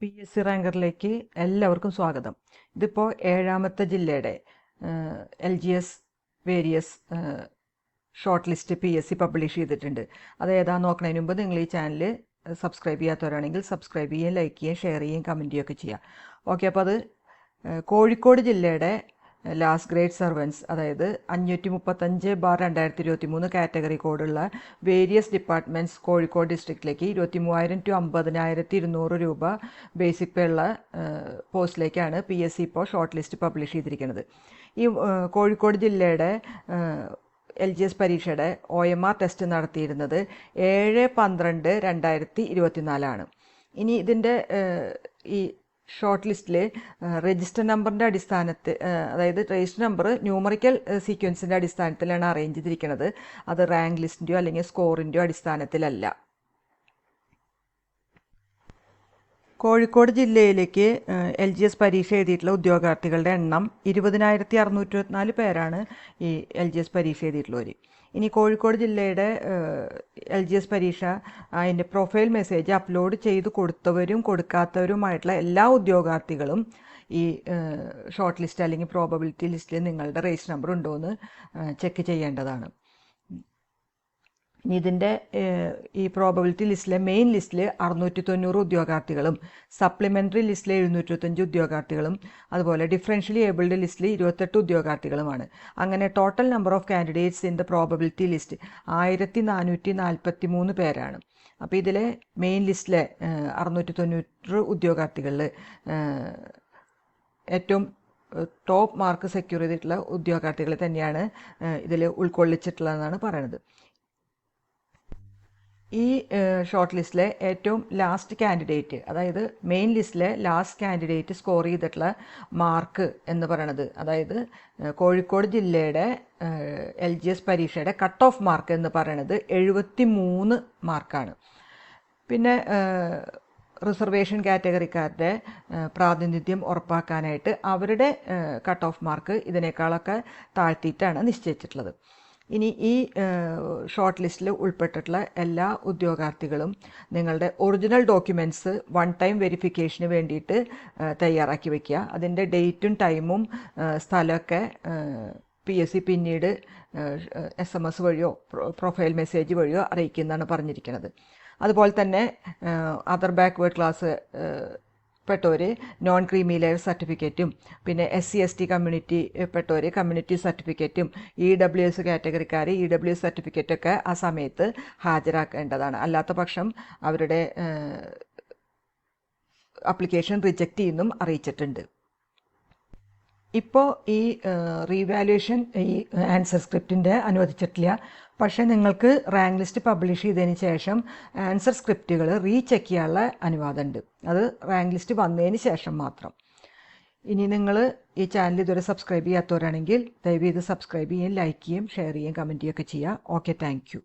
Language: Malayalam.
പി എസ് സി റാങ്കറിലേക്ക് എല്ലാവർക്കും സ്വാഗതം. ഇതിപ്പോൾ ഏഴാമത്തെ ജില്ലയുടെ L G S various short list P S C publish ചെയ്തിട്ടുണ്ട്. അത് ഏതാ നോക്കുന്നതിന് മുമ്പ് നിങ്ങൾ ഈ ചാനൽ സബ്സ്ക്രൈബ് ചെയ്യാത്തവരാണെങ്കിൽ സബ്സ്ക്രൈബ് ചെയ്യുകയും ലൈക്ക് ചെയ്യുകയും ഷെയർ ചെയ്യുകയും കമന്റ് ചെയ്യുകയൊക്കെ ചെയ്യുക ഓക്കെ അപ്പോൾ അത് കോഴിക്കോട് ജില്ലയുടെ ലാസ്റ്റ് ഗ്രേഡ് സർവൻസ് അതായത് അഞ്ഞൂറ്റി മുപ്പത്തഞ്ച് ബാർ രണ്ടായിരത്തി ഇരുപത്തി മൂന്ന് കാറ്റഗറി കോഡുള്ള വേരിയസ് ഡിപ്പാർട്ട്മെന്റ്സ് കോഴിക്കോട് ഡിസ്ട്രിക്റ്റിലേക്ക് ഇരുപത്തി മൂവായിരം ടു അമ്പതിനായിരത്തി ഇരുന്നൂറ് രൂപ ബേസിക് പേ ഉള്ള പോസ്റ്റിലേക്കാണ് പി എസ് സി ഇപ്പോൾ ഷോർട്ട് ലിസ്റ്റ് പബ്ലിഷ് ചെയ്തിരിക്കുന്നത്. ഈ കോഴിക്കോട് ജില്ലയുടെ എൽ ജി എസ് പരീക്ഷയുടെ ഒ എം ആർ ടെസ്റ്റ് നടത്തിയിരുന്നത് ഏഴ് പന്ത്രണ്ട് രണ്ടായിരത്തി ഇരുപത്തിനാലാണ് ഇനി ഇതിന്റെ ഈ ഷോർട്ട് ലിസ്റ്റിലെ രജിസ്റ്റർ നമ്പറിന്റെ അടിസ്ഥാനത്തിൽ അതായത് രജിസ്റ്റർ നമ്പർ ന്യൂമറിക്കൽ സീക്വൻസിന്റെ അടിസ്ഥാനത്തിലാണ് അറേഞ്ച് ചെയ്തിരിക്കുന്നത് അത് റാങ്ക് ലിസ്റ്റിന്റെയോ അല്ലെങ്കിൽ സ്കോറിന്റെയോ അടിസ്ഥാനത്തിലല്ല. കോഴിക്കോട് ജില്ലയിലേക്ക് എൽ ജി എസ് പരീക്ഷ എഴുതിയിട്ടുള്ള ഉദ്യോഗാർത്ഥികളുടെ എണ്ണം ഇരുപതിനായിരത്തി അറുന്നൂറ്റി ഇരുപത്തിനാല് പേരാണ് ഈ എൽ ജി എസ് പരീക്ഷ എഴുതിയിട്ടുള്ളവർ ഇനി കോഴിക്കോട് ജില്ലയുടെ എൽ ജി എസ് പരീക്ഷ അതിന്റെ പ്രൊഫൈൽ മെസ്സേജ് അപ്ലോഡ് ചെയ്ത് കൊടുത്തവരും കൊടുക്കാത്തവരുമായിട്ടുള്ള എല്ലാ ഉദ്യോഗാർത്ഥികളും ഈ ഷോർട്ട് ലിസ്റ്റ് അല്ലെങ്കിൽ പ്രോബബിലിറ്റി ലിസ്റ്റിൽ നിങ്ങളുടെ രജിസ്റ്റർ നമ്പർ ഉണ്ടോ എന്ന് ചെക്ക് ചെയ്യേണ്ടതാണ്. ഇതിന്റെ ഈ പ്രോബബിലിറ്റി ലിസ്റ്റിലെ മെയിൻ ലിസ്റ്റിൽ അറുന്നൂറ്റി തൊണ്ണൂറ് ഉദ്യോഗാർത്ഥികളും സപ്ലിമെന്ററി ലിസ്റ്റിലെ എഴുന്നൂറ്റിരുപത്തഞ്ച് ഉദ്യോഗാർത്ഥികളും അതുപോലെ ഡിഫറൻഷ്യലി ഏബിൾഡ് ലിസ്റ്റിൽ ഇരുപത്തെട്ട് ഉദ്യോഗാർത്ഥികളുമാണ്. അങ്ങനെ total number of candidates in the probability list ആയിരത്തി നാനൂറ്റി നാൽപ്പത്തി മൂന്ന് പേരാണ് അപ്പോൾ ഇതിലെ മെയിൻ ലിസ്റ്റിലെ അറുന്നൂറ്റി തൊണ്ണൂറ് ഉദ്യോഗാർത്ഥികളിൽ ഏറ്റവും ടോപ്പ് മാർക്ക് സെക്യൂർ ചെയ്തിട്ടുള്ള ഉദ്യോഗാർത്ഥികളെ തന്നെയാണ് ഇതിൽ ഉൾക്കൊള്ളിച്ചിട്ടുള്ളതെന്നാണ് പറയുന്നത് ഈ ഷോർട്ട് ലിസ്റ്റിലെ ഏറ്റവും ലാസ്റ്റ് കാൻഡിഡേറ്റ് അതായത് മെയിൻ ലിസ്റ്റിലെ ലാസ്റ്റ് കാൻഡിഡേറ്റ് സ്കോർ ചെയ്തിട്ടുള്ള മാർക്ക് എന്ന് പറയണത്. അതായത് കോഴിക്കോട് ജില്ലയുടെ എൽ ജി എസ് പരീക്ഷയുടെ കട്ട് ഓഫ് മാർക്ക് എന്ന് പറയണത് എഴുപത്തി മൂന്ന് മാർക്കാണ്. പിന്നെ റിസർവേഷൻ കാറ്റഗറിക്കാരുടെ പ്രാതിനിധ്യം ഉറപ്പാക്കാനായിട്ട് അവരുടെ കട്ട് ഓഫ് മാർക്ക് ഇതിനേക്കാളൊക്കെ താഴ്ത്തിയിട്ടാണ് നിശ്ചയിച്ചിട്ടുള്ളത്. ഇനി ഈ ഷോർട്ട് ലിസ്റ്റിൽ ഉൾപ്പെട്ടിട്ടുള്ള എല്ലാ ഉദ്യോഗാർത്ഥികളും നിങ്ങളുടെ ഒറിജിനൽ ഡോക്യുമെന്റ്സ് വൺ ടൈം വെരിഫിക്കേഷന് വേണ്ടിയിട്ട് തയ്യാറാക്കി വയ്ക്കുക അതിന്റെ ഡേറ്റും ടൈമും സ്ഥലമൊക്കെ പി എസ് സി പിന്നീട് എസ് എം എസ് വഴിയോ പ്രൊഫൈൽ മെസ്സേജ് വഴിയോ അറിയിക്കുന്നതാണ് പറഞ്ഞിരിക്കുന്നത്. അതുപോലെ തന്നെ അതർ ബാക്ക്വേർഡ് ക്ലാസ് പെട്ടവർ നോൺ ക്രീമി ലെയർ സർട്ടിഫിക്കറ്റും പിന്നെ S C S T community പെട്ടവർ community സർട്ടിഫിക്കറ്റും ഇ ഡബ്ല്യു എസ് കാറ്റഗറിക്കാർ ഇ ഡബ്ല്യു എസ് സർട്ടിഫിക്കറ്റൊക്കെ ആ സമയത്ത് ഹാജരാക്കേണ്ടതാണ്. അല്ലാത്ത പക്ഷം അവരുടെ അപ്ലിക്കേഷൻ റിജക്റ്റ് ചെയ്യുന്നും അറിയിച്ചിട്ടുണ്ട്. ഇപ്പോൾ ഈ റീവാലുവേഷൻ ഈ ആൻസർ സ്ക്രിപ്റ്റിന്റെ അനുവദിച്ചിട്ടില്ല. പക്ഷേ നിങ്ങൾക്ക് റാങ്ക് ലിസ്റ്റ് പബ്ലിഷ് ചെയ്തതിന് ശേഷം ആൻസർ സ്ക്രിപ്റ്റുകൾ റീചെക്ക് ചെയ്യാനുള്ള അനുവാദമുണ്ട്. അത് റാങ്ക് ലിസ്റ്റ് വന്നതിന് ശേഷം മാത്രം. ഇനി നിങ്ങൾ ഈ ചാനൽ ഇതുവരെ സബ്സ്ക്രൈബ് ചെയ്യാത്തവരാണെങ്കിൽ ദയവ് ചെയ്ത് സബ്സ്ക്രൈബ് ചെയ്യുകയും ലൈക്ക് ചെയ്യുകയും ഷെയർ ചെയ്യുകയും കമന്റ് ചെയ്യുകയൊക്കെ ചെയ്യുക. Okay thank